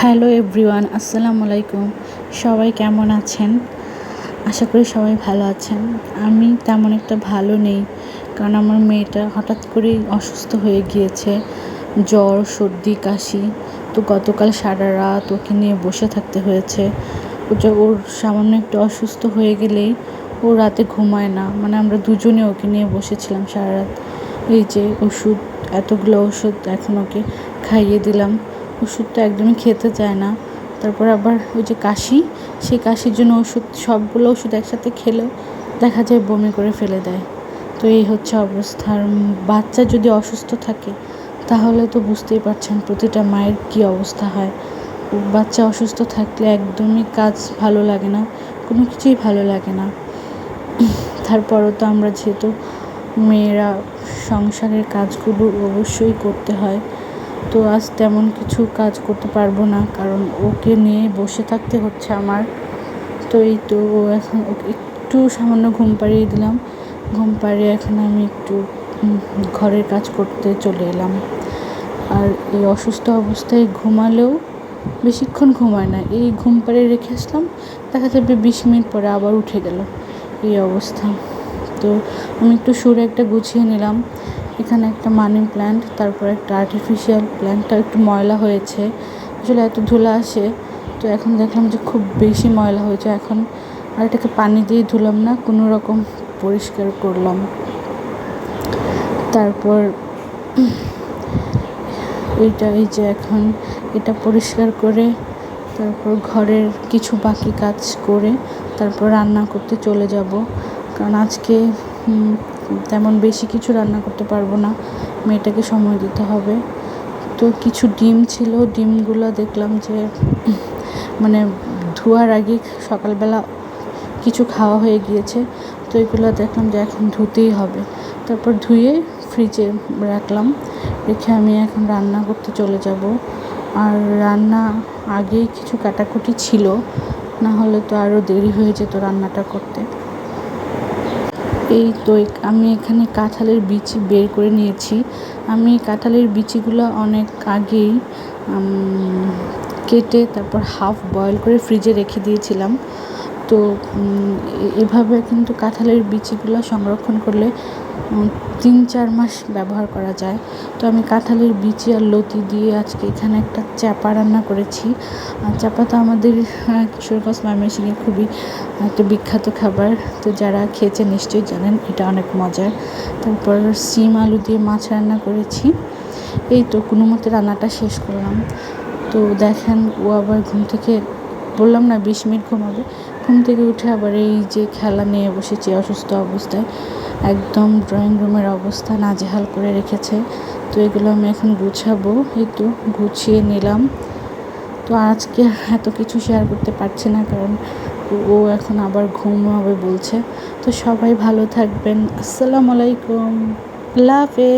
Hello everyone, আসসালামু আলাইকুম। সবাই কেমন আছেন? আশা করি সবাই ভালো আছেন। আমি তেমন একটা ভালো নেই, কারণ আমার মেয়েটা হঠাৎ করেই অসুস্থ হয়ে গিয়েছে, জ্বর, সর্দি, কাশি। তো গতকাল সারা রাত ওকে নিয়ে বসে থাকতে হয়েছে। ও য- ওর সামান্য একটু অসুস্থ হয়ে গেলেই ও রাতে ঘুমায় না। মানে আমরা দুজনে ওকে নিয়ে বসেছিলাম সারা রাত। এই যে ওষুধ, এতগুলো ওষুধ এখন ওকে খাইয়ে দিলাম। ওষুধটা একদমই খেতে চায় না। তারপর আবার ওই যে কাশি, সেই কাশির জন্য ওষুধ, সবগুলো ওষুধ একসাথে খেলেও দেখা যায় বমি করে ফেলে দেয়। তো এই হচ্ছে অবস্থা। বাচ্চা যদি অসুস্থ থাকে, তাহলে তো বুঝতেই পারছেন প্রতিটা মায়ের কী অবস্থা হয়। বাচ্চা অসুস্থ থাকলে একদমই কাজ ভালো লাগে না, কোনো কিছুই ভালো লাগে না। তারপরও তো আমরা যেহেতু মেয়েরা সংসারের কাজগুলো অবশ্যই করতে হয়। তো আজ তেমন কিছু কাজ করতে পারব না, কারণ ওকে নিয়ে বসে থাকতে হচ্ছে আমার। তো এই তো ও এখন একটু সামান্য ঘুম পাড়িয়ে দিলাম। ঘুম পাড়িয়ে এখন আমি একটু ঘরের কাজ করতে চলে এলাম। আর এই অসুস্থ অবস্থায় ঘুমালেও বেশিক্ষণ ঘুমায় না। এই ঘুম পাড়িয়ে রেখে আসলাম, দেখা যাবে বিশ মিনিট পরে আবার উঠে গেল। এই অবস্থা। তো আমি একটু সুরে একটা গুছিয়ে নিলাম। এখানে একটা মানি প্ল্যান্ট, তারপর একটা আর্টিফিশিয়াল প্ল্যান্টটা একটু ময়লা হয়েছে। আসলে এত ধুলা আসে, তো এখন দেখলাম যে খুব বেশি ময়লা হয়েছে। এখন আর এটাকে পানি দিয়ে ধুলাম না, কোনো রকম পরিষ্কার করলাম। তারপর এইটা, এই যে এখন এটা পরিষ্কার করে, তারপর ঘরের কিছু বাকি কাজ করে, তারপর রান্না করতে চলে যাব। কারণ আজকে তেমন বেশি কিছু রান্না করতে পারব না। মেয়েটাকে সময় দিতে হবে। তো কিছু ডিম ছিল, ডিমগুলো দেখলাম যে মানে ধোয়ার আগে সকালবেলা কিছু খাওয়া হয়ে গিয়েছে। তো এগুলো দেখলাম যে এখন ধুতেই হবে। তারপর ধুয়ে ফ্রিজে রাখলাম। রেখে আমি এখন রান্না করতে চলে যাব। আর রান্না আগেই কিছু কাটাকুটি ছিল। না হলে তো আরও দেরি হয়ে যেত রান্নাটা করতে। এই তো আমি এখানে কাঁঠালের বিচি বের করে নিয়েছি। আমি কাঁঠালের বিচিগুলো অনেক আগেই কেটে তারপর হাফ বয়েল করে ফ্রিজে রেখে দিয়েছিলাম। তো এভাবে কিন্তু কাঁঠালের বিচিগুলো সংরক্ষণ করলে তিন চার মাস ব্যবহার করা যায়। তো আমি কাঁঠালের বিচি আর লতি দিয়ে আজকে এখানে একটা চাপা রান্না করেছি। আর চাপা তো আমাদের কিশোরগঞ্জ ময়মনসিংহে খুবই একটা বিখ্যাত খাবার। তো যারা খেয়েছে নিশ্চয়ই জানেন, এটা অনেক মজার। তারপর সিম আলু দিয়ে মাছ রান্না করেছি। এই তো, কোনো মতে রান্নাটা শেষ করলাম। তো দেখেন, ও আবার ঘুম থেকে, বললাম না বিশ মিনিট ঘুমাবে। ঘুম থেকে উঠে আবার এই যে খেলা নিয়ে বসেছে অসুস্থ অবস্থায়, একদম ড্রয়িং রুমের অবস্থা নাজেহাল করে রেখেছে। তো এগুলো আমি এখন গুছাবো তো গুছিয়ে নিলাম। তো আজকে এত কিছু শেয়ার করতে পারছি না, কারণ ও এখন আবার ঘুম হবে বলছে। তো সবাই ভালো থাকবেন, আসসালামু আলাইকুম, আল্লাহ হাফেজ।